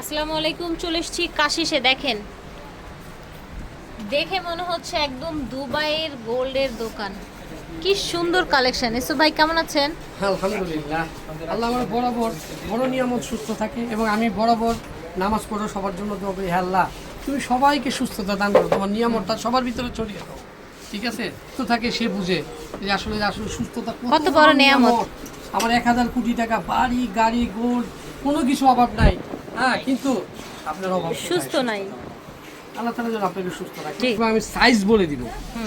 আসসালামু আলাইকুম চলে এসেছি কাশিসে দেখেন। দেখে মনে হচ্ছে একদম দুবাইয়ের গোল্ডের দোকান। কি সুন্দর কালেকশন। এসো ভাই কেমন আছেন? আলহামদুলিল্লাহ। আল্লাহ আমার বরাবর বড় নিয়ামত সুস্থ থাকে এবং আমি বরাবর নামাজ পড়ো সবার জন্য দোয়া করি আল্লাহ। তুমি সবাইকে সুস্থতা দান করো তোমার নিয়ামতটা সবার ভিতরে ছড়িয়ে দাও। ঠিক আছে? তো থাকে সে বুঝে যে আসলে আসলে সুস্থতা কত বড় নিয়ামত। আমার এক হাজার কোটি টাকা বাড়ি গাড়ি গোল্ড কোনো কিছু অভাব নাই। হ্যাঁ কিন্তু আপনার অভাব সুস্থ নাই। আল্লাহ তালা যেন আপনাকে সুস্থ রাখে। আমি সাইজ বলে দিব।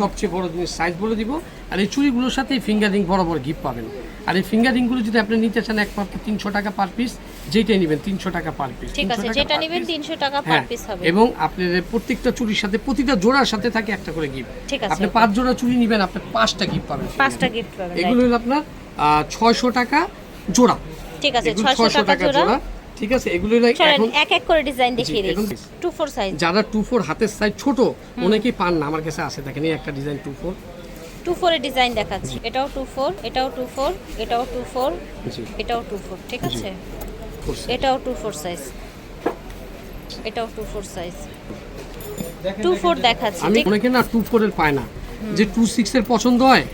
সবচেয়ে বড় জিনিস সাইজ বলে দিব। আর এই চুড়িগুলোর সাথে ফিঙ্গার রিং বড় বড় গিফট পাবেন। আর এই ফিঙ্গার রিংগুলো যদি আপনি নিতে চান একমাত্র তিনশো টাকা পার পিস যেটাই নেবেন তিনশো টাকা পার পিস ঠিক আছে যেটা নেবেন তিনশো টাকা পার হ্যাঁ পিস হবে। এবং আপনার প্রত্যেকটা চুড়ির সাথে প্রতিটা জোড়ার সাথে থাকে একটা করে গিফট ঠিক আছে, আপনি পাঁচ জোড়া চুড়ি নেবেন আপনি পাঁচটা গিফট পাবেন পাঁচটা গিফট পাবেন এগুলো হলো আপনার ছয়শো টাকা জোড়া। ঠিক আছে ছয়শো টাকা জোড়া। ঠিক আছে এগুলো এক এক করে ডিজাইন দেখিয়ে দিই এখন টু ফোর সাইজ যারা টু ফোর হাতের সাইজ ছোট অনেকেই পান না আমার কাছে আছে দেখেন এই একটা ডিজাইন টু ফোর টু ফোরের ডিজাইন দেখাচ্ছি এটাও টু ফোর এটাও টু ফোর এটাও টু ফোর জি। এটাও টু ফোর ঠিক আছে? এটাও টু ফোর সাইজ এটাও two four size two four দেখাচ্ছি। আমি অনেকে না টু ফোর এর পায় না। যে টু সিক্স এর পছন্দ হয়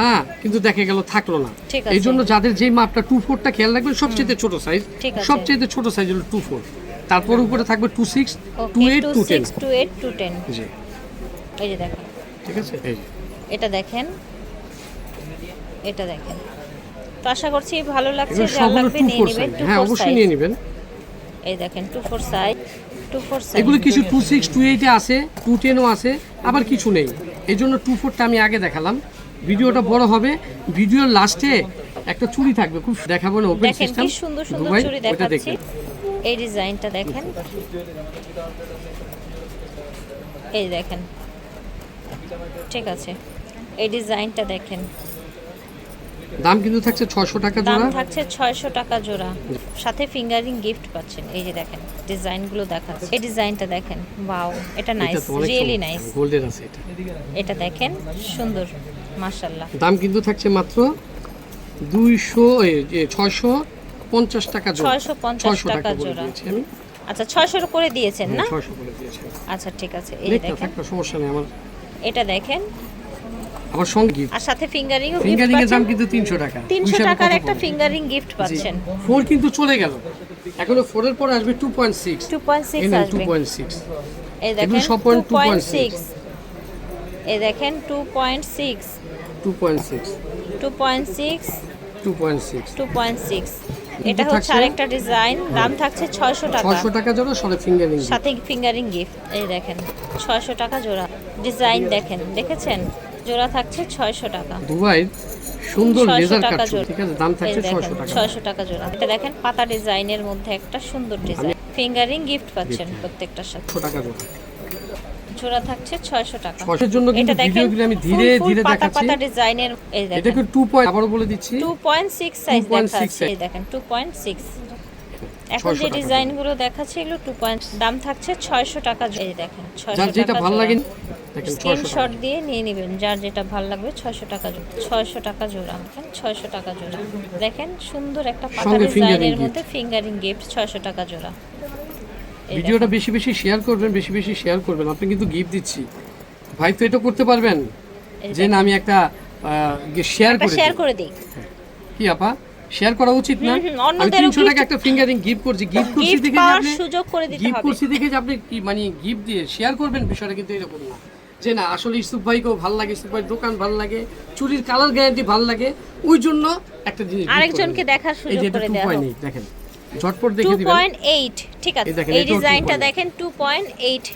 হ্যাঁ কিন্তু দেখে গেল থাকল না। ঠিক এই জন্য যাদের যে মাপটা টু ফোরটা খেয়াল রাখবেন সবচেয়ে ছোট সাইজ। সবচেয়ে ছোট সাইজ হলো টু ফোর তারপর উপরে থাকবে two six two eight two ten two eight two ten জি। এই যে দেখেন। ঠিক আছে? এই যে। এটা দেখেন। এটা দেখেন। তো আশা করছি ভালো লাগছে যা লাগবে নিয়ে নেবেন। হ্যাঁ অবশ্যই নিয়ে নেবেন। এই দেখেন two four size two four size এগুলো কিছু টু সিক্স টু এইটে আছে টু টেনও আছে আবার কিছু নেই। এই জন্য টু ফোরটা আমি আগে দেখালাম। ভিডিওটা বড় হবে। ভিডিওর লাস্টে একটা চুড়ি থাকবে খুব দেখাবো না ওপেন দেখেন সিস্টেম কি সুন্দর সুন্দর চুড়ি দেখাচ্ছি। এই ডিজাইনটা দেখেন। এই দেখেন। ঠিক আছে। এই ডিজাইনটা দেখেন। দাম কিন্তু থাকছে ছশো টাকা জোড়া। দাম থাকছে ছয়শো টাকা জোড়া। সাথে ফিঙ্গারিং গিফট পাচ্ছেন। এই যে দেখেন ডিজাইনগুলো দেখাচ্ছে। এই ডিজাইনটা দেখেন। ওয়াও এটা নাইস রিয়েলি নাইস গোল্ডের আছে এটা। এটা দেখেন সুন্দর। মাশাল্লাহ দাম কিন্তু থাকছে মাত্র দুইশো ছয়শো পঞ্চাশ টাকা জোড়া। 650 ছয়শো টাকা জোড়া। আমি। আচ্ছা ছয়শো করে দিয়েছেন না? ছয়শো বলে দিয়েছি। আচ্ছা ঠিক আছে এই দেখেন। সমস্যা নেই আমার এটা দেখেন। আমার সঙ্গে আর সাথে ফিঙ্গারিংও গিফট ফিঙ্গারিং এর দাম কিন্তু তিনশো টাকা। তিনশো টাকার একটা ফিঙ্গারিং গিফট পাচ্ছেন। ফোর কিন্তু চলে গেল। এখনও ফোরের পরে আসবে two point six two point six two আসবে। পয়েন্ট সিক্স এই দেখেন সব টু point পয়েন্ট 2.6 সিক্স এই দেখেন two point six two point six two point six two point six two point six এটা হচ্ছে আরেকটা ডিজাইন দাম থাকছে ছয়শো টাকা। ছশো টাকা জোড়া সরে ফিঙ্গারিং সাথে ফিঙ্গারিং গিফট এই দেখেন ছয়শো টাকা জোড়া। ডিজাইন দেখেন দেখেছেন? জোড়া থাকছে ছয়শো টাকা। দুবাই সুন্দর 600 লেজার কাট। ঠিক আছে? দাম থাকছে দেখেন ছশো টাকা। ছয়শো টাকা জোড়া। এটা দেখেন পাতা ডিজাইনের মধ্যে একটা সুন্দর ডিজাইন ফিঙ্গারিং গিফট পাচ্ছেন প্রত্যেকটার সাথে। ছশো টাকা জোড়া। জোড়া থাকছে ছয়শো টাকা। ছশের জন্য কিন্তু এটা ভিডিওগুলো আমি ধীরে ধীরে দেখাচ্ছি। পাতা ডিজাইনের এই দেখেন। এটাকে টু পয়েন্ট আবারও বলে দিচ্ছি। টু পয়েন্ট সিক্স সাইজ 2.6 দেখাচ্ছে এই দেখেন টু পয়েন্ট সিক্স। এখন যে টাকা। ডিজাইনগুলো দেখাচ্ছে এগুলো টু পয়েন্ট দাম থাকছে ছয়শো টাকা এই দেখেন ছয়শো যার যেটা টাকা ভালো লাগে স্ক্রিনশট দিয়ে নিয়ে নেবেন যার যেটা ভালো লাগবে ছয়শো টাকা জোড়া ছয়শো টাকা জোড়া দেখেন ছয়শো টাকা জোড়া। দেখেন সুন্দর একটা পাতা ডিজাইনের মধ্যে ফিঙ্গারিং গিফট ছয়শো টাকা জোড়া। ভিডিওটা বেশি বেশি শেয়ার করবেন বেশি বেশি শেয়ার করবেন। আপনি কিন্তু গিফট দিচ্ছি। ভাই তো এটা করতে পারবেন? যে না আমি একটা শেয়ার করে শেয়ার করে দিই। কি আপা? শেয়ার করা উচিত না? আমি অন্যদেরও তিনশো টাকা একটা ফিঙ্গারিং গিফট করছি। গিফট করছি দেখে আপনি সুযোগ করে দিতে হবে। গিফট করছি দেখে যে আপনি কি মানে গিফট দিয়ে শেয়ার করবেন? বিষয়টা কিন্তু এরকম না। যে না আসলে ইসুফ ভাইকেও ভালো লাগে ইসুফ ভাইয়ের দোকান ভালো লাগে চুরির কালার গ্যারান্টি ভালো লাগে ওই জন্য একটা জিনিস আরেকজনকে দেখার সুযোগ করে দেওয়া দেখেন। ঝটপট দেখে দিবেন পয়েন্ট এইট ঠিক আছে এই ডিজাইনটা দেখেন two point eight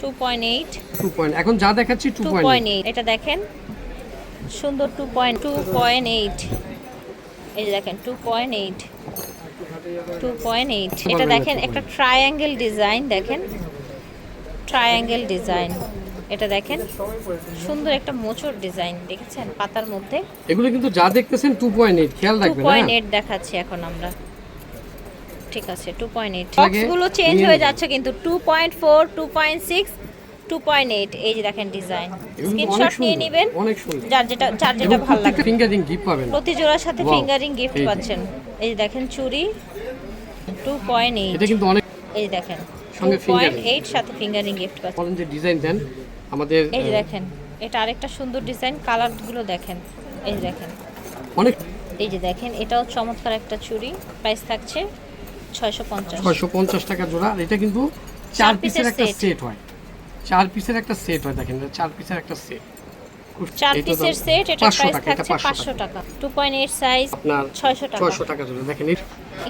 two point eight two point এখন যা দেখাচ্ছি two two point point eight এটা দেখেন সুন্দর two point two point eight এই দেখেন two point eight two point eight এটা দেখেন 2.8 একটা ট্রায়াঙ্গেল ডিজাইন দেখেন ট্রায়াঙ্গেল ডিজাইন এটা দেখেন সুন্দর একটা মোচর ডিজাইন দেখেছেন? পাতার মধ্যে। এগুলো কিন্তু যা দেখতেছেন টু পয়েন্ট এইট খেয়াল রাখবেন পয়েন্ট হ্যাঁ এইট দেখাচ্ছি এখন আমরা। ঠিক আছে টু পয়েন্ট এইট আগে বক্সগুলো চেঞ্জ হয়ে যাচ্ছে কিন্তু two point four two point six two point eight এই যে দেখেন ডিজাইন স্ক্রিনশট নিয়ে নেবেন অনেক সুন্দর। যার যেটা যার যেটা ভালো লাগে ফিঙ্গারিং গিফট পাবেন। প্রতি জোড়ার সাথে ফিঙ্গারিং গিফট পাচ্ছেন। এই যে দেখেন চুড়ি টু পয়েন্ট এইট এটা কিন্তু অনেক এই দেখেন সঙ্গে fingerring। এইট সাথে ফিঙ্গারিং গিফট পাচ্ছেন। বলেন যে ডিজাইন দেন। আমাদের এই দেখেন এটা আরেকটা সুন্দর ডিজাইন কালারগুলো দেখেন। এই দেখেন। অনেক এই যে দেখেন এটাও চমৎকার একটা চুড়ি প্রাইস থাকছে ছয়শো পঞ্চাশ। ছয়শো পঞ্চাশ টাকা জোড়া। আর এটা কিন্তু চার পিসের একটা সেট হয়। চার পিসের একটা সেট হয় দেখেন চার পিসের একটা সেট চার পিসের সেট এটা প্রাইস থাকছে 500 টাকা। 2.8 সাইজ আপনার 600 টাকা। 600 টাকা জুড়ে দেখেন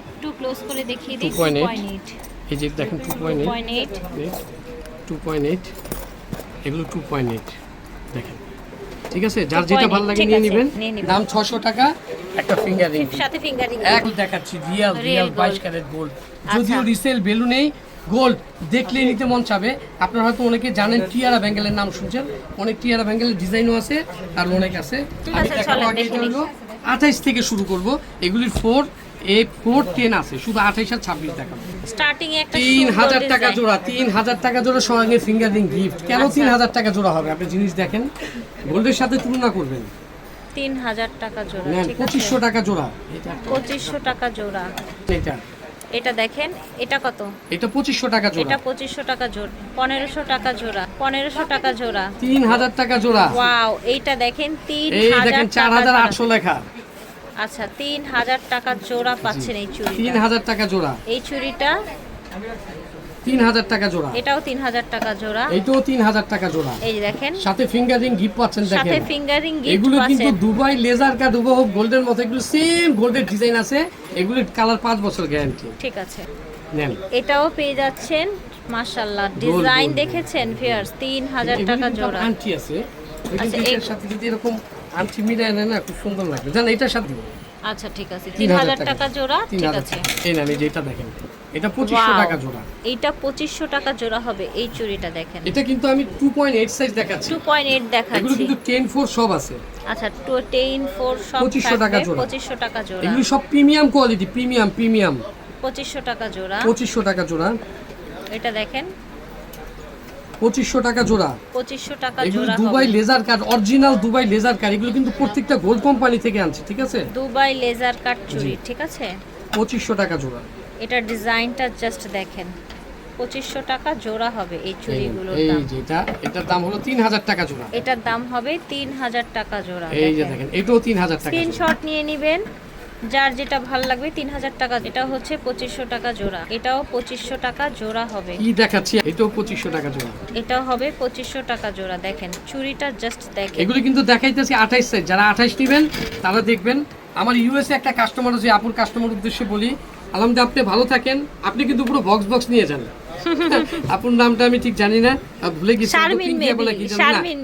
একটু ক্লোজ করে দেখিয়ে দিই 2.8 এই যে দেখেন 2.8 2.8 এগুলো টু পয়েন্ট এইট দেখেন। ঠিক আছে? যার যেটা ভালো লাগে নিয়ে নেবেন। দাম ছশো টাকা একটা ফিঙ্গার রিং সাথে ফিঙ্গারিং এক দেখাচ্ছি রিয়াল রিয়াল বাইশ ক্যারেট গোল্ড আচ্ছা। যদিও রিসেল ভ্যালু নেই গোল্ড দেখলে নিতে মন চাবে। আপনারা হয়তো অনেকে জানেন টিয়ারা ব্যাঙ্গেলের নাম শুনছেন। অনেক টিয়ারা ব্যাঙ্গেলের ডিজাইনও আছে আর অনেক আছে। আমি দেখাবো আগে দেখে এটা নিই। হলো আঠাইশ থেকে শুরু করব। এগুলির ফোর এ ফোর টেন আছে শুধু আঠাইশ আর ছাব্বিশ দেখাবো স্টার্টিং তিন হাজার টাকা জোড়া তিন হাজার টাকা জোড়া সঙ্গে ফিঙ্গারিং গিফট কেন আচ্ছা। তিন হাজার টাকা জোড়া হবে? আপনি জিনিস দেখেন গোল্ডের সাথে তুলনা করবেন। তিন হাজার টাকা জোড়া পঁচিশশো টাকা জোড়া। পঁচিশশো টাকা জোড়া। এটা। এটা দেখেন এটা কত? এটা পঁচিশশো টাকা জোড়া। এটা পঁচিশশো টাকা জোড়া পনেরোশো টাকা জোড়া পনেরোশো টাকা জোড়া। তিন হাজার টাকা জোড়া। ওয়াও এইটা দেখেন তিন এই দেখেন চার হাজার আটশো লেখা। আচ্ছা তিন হাজার টাকা জোড়া পাচ্ছেন এই তিন চুড়িটা হাজার টাকা জোড়া। এই চুড়িটা তিন হাজার টাকা জোড়া। এটাও তিন হাজার টাকা জোড়া। এইটাও তিন হাজার টাকা জোড়া। এই দেখেন। সাথে ফিঙ্গারিং গিফট পাচ্ছেন দেখেন। সাথে ফিঙ্গারিং গিফট এগুলো কিন্তু দুবাই লেজার কাট হুবহু গোল্ডের মতো এগুলো সেম গোল্ডের ডিজাইন আছে। এগুলির কালার পাঁচ বছর গ্যারান্টি ঠিক আছে। নেন। এটাও পেয়ে যাচ্ছেন মাশাআল্লাহ ডিজাইন দেখেছেন ভিউয়ার্স তিন হাজার এগুলি টাকা জোড়া। আংটি আছে। আচ্ছা, এটার সাথে যদি এরকম আংটি মিলায় নেয় না খুব সুন্দর লাগবে। জান এটার সাথে দিবো। আচ্ছা ঠিক আছে। তিন হাজার টাকা। জোড়া ঠিক আছে। এই নেন এই যে দেখেন। এটা পঁচিশশো টাকা জোড়া। এইটা পঁচিশশো টাকা জোড়া হবে এই চুড়িটা দেখেন। এটা কিন্তু আমি টু পয়েন্ট এইট সাইজ দেখাচ্ছি। টু পয়েন্ট এইট এগুলো কিন্তু টেন ফোর সব আছে। আচ্ছা টু টেন ফোর সব 2500 টাকা জোড়া। পঁচিশশো টাকা জোড়া। এগুলো সব প্রিমিয়াম কোয়ালিটি প্রিমিয়াম প্রিমিয়াম পঁচিশশো টাকা জোড়া। পঁচিশশো টাকা জোড়া। এটা দেখেন। পঁচিশশো টাকা জোড়া। পঁচিশশো টাকা এগুলো জোড়া দুবাই হবে। Laser cut original Dubai laser cut এগুলো কিন্তু প্রত্যেকটা গোল্ড কোম্পানি থেকে আনছে ঠিক আছে? দুবাই লেজার কাট চুড়ি ঠিক আছে? পঁচিশশো টাকা জোড়া। এটার ডিজাইনটা জাস্ট দেখেন। পঁচিশশো টাকা জোড়া হবে এই এই চুড়িগুলোর এই দাম। যে এটা এটার দাম হলো তিন হাজার টাকা জোড়া। এটার দাম হবে তিন হাজার টাকা জোড়া এই যে দেখেন। এটাও তিন হাজার টাকা জোড়া। স্ক্রিনশট নিয়ে নেবেন। যার যেটা ভালো লাগবে তিন হাজার টাকা এটা হচ্ছে পঁচিশশো টাকা জোড়া। এটাও পঁচিশশো টাকা জোড়া হবে। কি দেখাচ্ছি? এটাও পঁচিশশো টাকা জোড়া। এটাও হবে পঁচিশশো টাকা জোড়া দেখেন। চুরিটা জাস্ট দেখেন। এগুলো কিন্তু দেখাইতেছি আঠাইশ সাইজ যারা আঠাইশ নেবেন তারা দেখবেন আমার ইউএসএ একটা কাস্টমার আছে আপুর কাস্টমার উদ্দেশ্যে বলি আলহামদুলিল্লাহ আপনি ভালো থাকেন। আপনি কিন্তু পুরো বক্স বক্স নিয়ে যান। আপুর নামটা আমি ঠিক জানি না। ভুলে গেছি শারমিন কিন্তু বলে কি শারমিন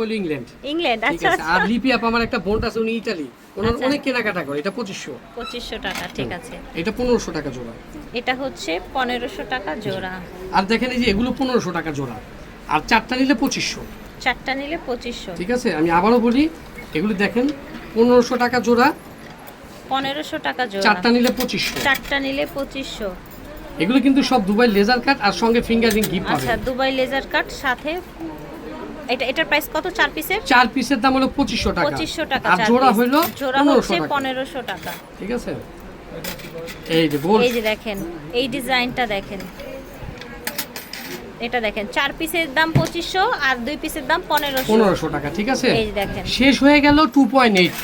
পলি ইংল্যান্ড। ইংল্যান্ড আচ্ছা আর লিপি আপ আমার একটা বোন আছে উনি ইটালি ওনার আচ্ছা। অনেক কেনাকাটা করে এটা পঁচিশশো। পঁচিশশো টাকা ঠিক আছে। এটা পনেরোশো টাকা জোড়া। এটা হচ্ছে পনেরোশো টাকা জোড়া। আর দেখেন এই যে এগুলো পনেরোশো টাকা জোড়া। আর চারটা নিলে পঁচিশশো। চারটা নিলে পঁচিশশো। ঠিক আছে আমি আবারও বলি এগুলো দেখেন পনেরোশো টাকা জোড়া। পনেরোশো টাকা জোড়া। চারটা নিলে পঁচিশশো। চারটা নিলে পঁচিশশো। এগুলো কিন্তু সব দুবাই লেজার কাট আর সঙ্গে ফিঙ্গারিং গিফট আচ্ছা দুবাই লেজার কাট সাথে এটা এটার প্রাইস কত চার পিসের চার পিসের দাম হলো পঁচিশশো টাকা। পঁচিশশো টাকা আর জোড়া। হইল জোড়া হচ্ছে টাকা। পনেরোশো টাকা। ঠিক আছে? এই যে গোল। এই যে দেখেন এই ডিজাইনটা দেখেন। এটা দেখেন চার পিসের দাম পঁচিশশো আর দুই পিসের দাম পনেরোশো। পনেরোশো টাকা ঠিক আছে? এই যে দেখেন। শেষ হয়ে গেল টু পয়েন্ট এইট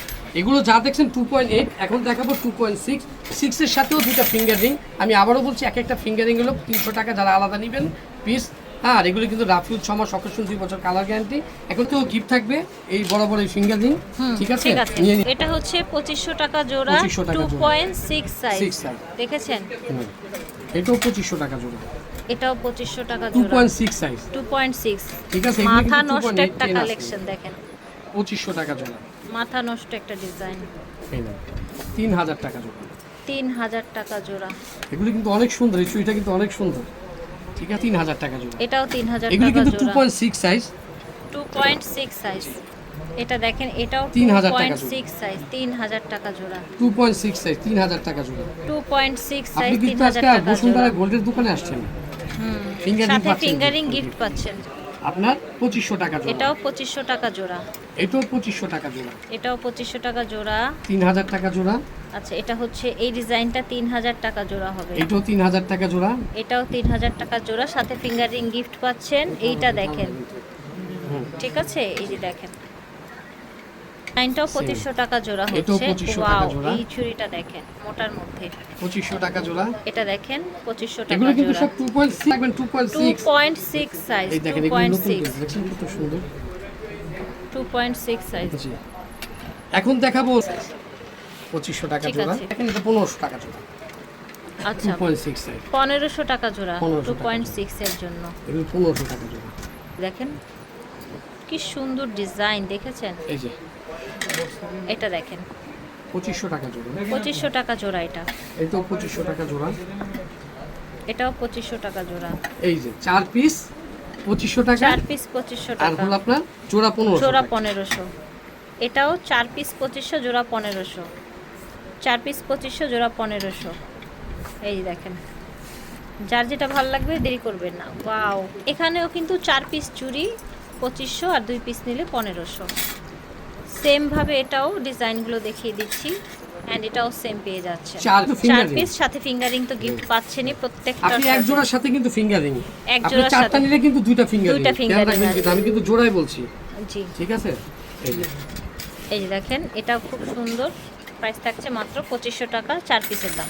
এগুলো যা দেখছেন টু পয়েন্ট এইট এখন দেখাবো টু পয়েন্ট সিক্স সিক্সের সাথেও দুটা ফিঙ্গার রিং আমি আবারও বলছি এক একটা ফিঙ্গার রিং হলো তিনশো টাকা যারা আলাদা নেবেন পিস হ্যাঁ আর এগুলো কিন্তু রাফিউজ ছ মাস অকেশন দুই বছর কালার গ্যারান্টি এখন তো গিফট থাকবে এই বড় বড় এই ফিঙ্গার রিং ঠিক আছে? নিয়ে নিন। এটা হচ্ছে পঁচিশশো টাকা জোড়া টু পয়েন্ট সিক্স সাইজ। দেখেছেন? এটাও পঁচিশশো টাকা জোড়া। এটাও পঁচিশশো টাকা টু জোড়া point six size two point six ঠিক আছে মাথা নষ্ট একটা কালেকশন দেখেন। পঁচিশশো টাকা জোড়া। মাথা নষ্ট একটা ডিজাইন এই। তিন হাজার টাকা জোড়া। তিন হাজার টাকা জোড়া। এগুলো কিন্তু অনেক সুন্দর এই চুড়িটা কিন্তু অনেক সুন্দর। ঠিক আছে তিন হাজার টাকা জোড়া। এটাও তিন হাজার এগুলো টাকা কিন্তু টু জোড়া point six size two point six size এটা দেখেন এটাও 3000 টাকা পয়েন্ট সিক্স সাইজ তিন হাজার টাকা জোড়া। টু পয়েন্ট সিক্স সাইজ তিন হাজার টাকা জোড়া। টু পয়েন্ট সিক্স সাইজ তিন হাজার টাকা বসুন্ধরা গোল্ডের দোকানে আসছেন। ফিঙ্গারিং গিফট পাচ্ছেন। আপনার? পঁচিশশো টাকা জোড়া। এটাও পঁচিশশো টাকা জোড়া। এটাও পঁচিশশো টাকা জোড়া। এটাও পঁচিশশো টাকা জোড়া। তিন হাজার টাকা জোড়া। আচ্ছা এটা হচ্ছে এই ডিজাইনটা তিন হাজার টাকা জোড়া হবে। এটাও তিন হাজার টাকা জোড়া। এটাও তিন হাজার টাকা জোড়া। সাথে ফিঙ্গারিং গিফট পাচ্ছেন। এইটা দেখেন। ঠিক আছে? এই যে দেখেন। লাইনটাও পঁচিশশো টাকা জোড়া এটাও হচ্ছে। 2500 টাকা ওয়াও জোড়া। এই চুড়িটা দেখেন মোটার মধ্যে। পঁচিশশো টাকা জোড়া। এটা দেখেন পঁচিশশো টাকা এগুলো কিন্তু জোড়া। সব টু পয়েন্ট সিক্স থাকবেন two point two six point six size এই টু এগুলো পয়েন্ট নতুন সিক্স dress, দেখছেন কত সুন্দর? টু পয়েন্ট সিক্স সাইজ জি। এখন দেখাবো পঁচিশশো টাকা ঠিক জোড়া। আছে। এখন এটা পনেরোশো টাকা জোড়া। টু আচ্ছা পয়েন্ট সিক্স পনেরোশো টাকা জোড়া 1500 টু টাকা পয়েন্ট সিক্স এর জন্য। এগুলো পনেরোশো টাকা জোড়া। দেখেন কি সুন্দর ডিজাইন দেখেছেন? এই যে। এটা দেখেন। পঁচিশশো টাকা জোড়া। পঁচিশশো টাকা জোড়া এটা। এটাও পঁচিশশো টাকা জোড়া। এটাও পঁচিশশো টাকা জোড়া। এই যে চার পিস পঁচিশশো টাকা। চার পিস পঁচিশশো আর টাকা। হলো আপনার জোড়া পনেরোশো জোড়া পনেরোশো। এটাও চার পিস পঁচিশশো জোড়া পনেরোশো। চার পিস পঁচিশশো জোড়া পনেরোশো। এই দেখেন। যার যেটা ভালো লাগবে দেরি করবেন না। ওয়াও। এখানেও কিন্তু চার পিস চুড়ি পঁচিশশো আর দুই পিস নিলে পনেরোশো। সেমভাবে এটাও ডিজাইনগুলো দেখিয়ে দিচ্ছি। অ্যান্ড এটাও সেম পেয়ে যাচ্ছে। চার পিস সাথে ফিঙ্গারিং তো গিফট পাচ্ছেনই প্রত্যেকটা আপনি এক জোড়ার সাথে কিন্তু ফিঙ্গারিং এক জোড়ার সাথে। চারটা। নিলে কিন্তু দুইটা ফিঙ্গারিং দুইটা। কিন্তু আমি কিন্তু জোড়াই বলছি। জি। ঠিক আছে? এই যে। এই যে দেখেন এটা খুব সুন্দর। প্রাইস থাকছে মাত্র পঁচিশশো টাকা চার পিসের দাম।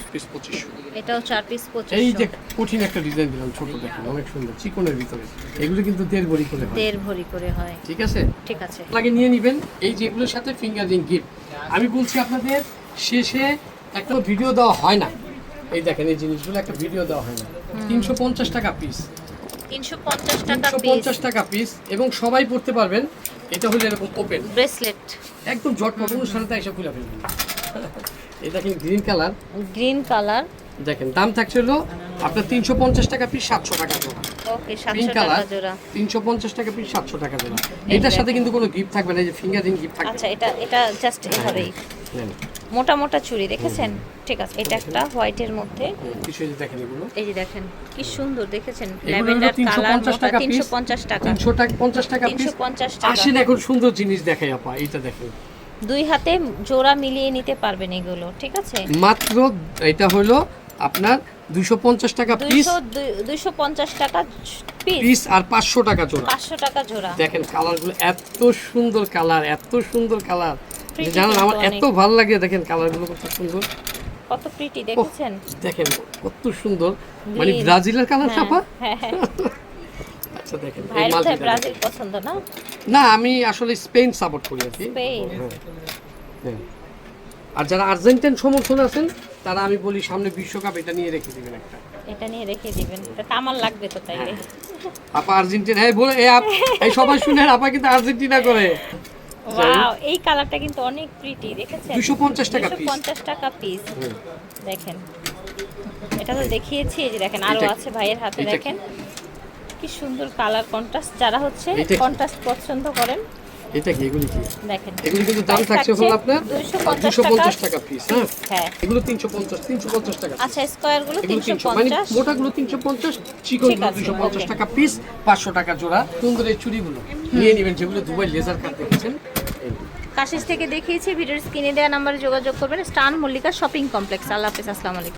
এটাও চার পিস এই যে কঠিন একটা ডিজাইন দিলাম ছোট দেখেন অনেক সুন্দর চিকনের ভিতরে। এগুলো কিন্তু দেড় বড়ি করে দেড় ভরি করে হয়। ঠিক আছে? ঠিক আছে। লাগে নিয়ে নেবেন এই যেগুলোর সাথে ফিঙ্গারিং গিফট আমি বলছি আপনাদের শেষে একটা ভিডিও দেওয়া হয় না। এই দেখেন এই জিনিসগুলো একটা ভিডিও দেওয়া হয় না। তিনশো পঞ্চাশ টাকা পিস তিনশো পঞ্চাশ টাকা পিস টাকা পিস এবং সবাই পড়তে পারবেন এটা হলো এরকম ওপেন ব্রেসলেট একদম ঝটপট অনুষ্ঠানে তাই এসে খুলে ফেলবেন। এই দেখেন গ্রিন কালার গ্রিন কালার দেখেন দাম থাকছে হলো আপনার তিনশো পঞ্চাশ টাকা পিস সাতশো টাকা জোড়া। ওকে সাতশো টাকা জোড়া। তিনশো পঞ্চাশ টাকা পিস সাতশো টাকা জোড়া। এটার সাথে কিন্তু কোনো গিফট থাকবে না এই যে ফিঙ্গারিং গিফট থাকবে। আচ্ছা এটা এটা জাস্ট এভাবেই। মোটা মোটা চুড়ি দেখেছেন? ঠিক আছে এটা একটা হোয়াইটের মধ্যে। কিছু এই দেখেন এগুলো। এই যে দেখেন কি সুন্দর দেখেছেন? ল্যাভেন্ডার তিনশো কালার পঞ্চাশ টাকা পঞ্চাশ টাকা। তিনশো টাকা পঞ্চাশ টাকা। আসেন এখন সুন্দর জিনিস দেখাই আপা এইটা দেখেন। দুই হাতে জোড়া মিলিয়ে নিতে পারবেন এগুলো ঠিক আছে? মাত্র এটা হলো আপনার দুইশো পঞ্চাশ টাকা পিস পঞ্চাশ টাকা পিস আর পাঁচশো টাকা জোড়া। পাঁচশো টাকা জোড়া। দেখেন কালারগুলো এত সুন্দর কালার এত সুন্দর কালার জানেন আমার এত ভালো লাগে দেখেন কালারগুলো কত সুন্দর। কত প্রিটি দেখেছেন? দেখেন কত সুন্দর। মানে। ব্রাজিলের কালার হ্যাঁ, ছাপা হ্যাঁ হ্যাঁ। আচ্ছা দেখেন এই মাল্টিটা ব্রাজিল পছন্দ না? না আমি আসলে স্পেন সাপোর্ট করি আর কি। স্পেন। হ্যাঁ, হ্যাঁ। আর যারা আর্জেন্টাইন সমর্থন আছেন তারা আমি বলি সামনে বিশ্বকাপ এটা নিয়ে রেখে দিবেন একটা। এটা নিয়ে রেখে দিবেন। এটা আমার লাগবে তো তাইলে। আপা আর্জেন্টিনা হ্যাঁ বলে এই সবাই শুনেন আপা কিন্তু আর্জেন্টিনা করে। ওয়াও এই কালারটা কিন্তু অনেক প্রিটি দেখেছেন? 250 টাকা piece। 250 টাকা পিস দেখেন। এটা তো দেখিয়েছি এই যে দেখেন আরও আছে ভাইয়ের হাতে দেখেন। কি সুন্দর কালার কন্ট্রাস্ট যারা হচ্ছে কন্ট্রাস্ট পছন্দ করেন। এটা কি? এগুলি কি? দেখেন। এগুলি কিন্তু দাম থাকছে হলো আপনার 250 টাকা। পিস হ্যাঁ? হ্যাঁ। এগুলো তিনশো পঞ্চাশ তিনশো পঞ্চাশ টাকা আচ্ছা স্কয়ারগুলো এগুলো তিনশো মানে 350 মোটাগুলো তিনশো পঞ্চাশ চিকন ঠিক আছে, দুশো পঞ্চাশ টাকা পিস পাঁচশো টাকা জোড়া। সুন্দর এই চুড়িগুলো? নিয়ে নেবেন যেগুলো দুবাই লেজার কাট দেখেছেন। কাশিস থেকে দেখিয়েছি ভিডিওর স্ক্রিনে দেওয়া নাম্বারে যোগাযোগ করবেন। স্টান মল্লিকা শপিং কমপ্লেক্স। আল্লাহ হাফিজ আসসালামু আলাইকুম।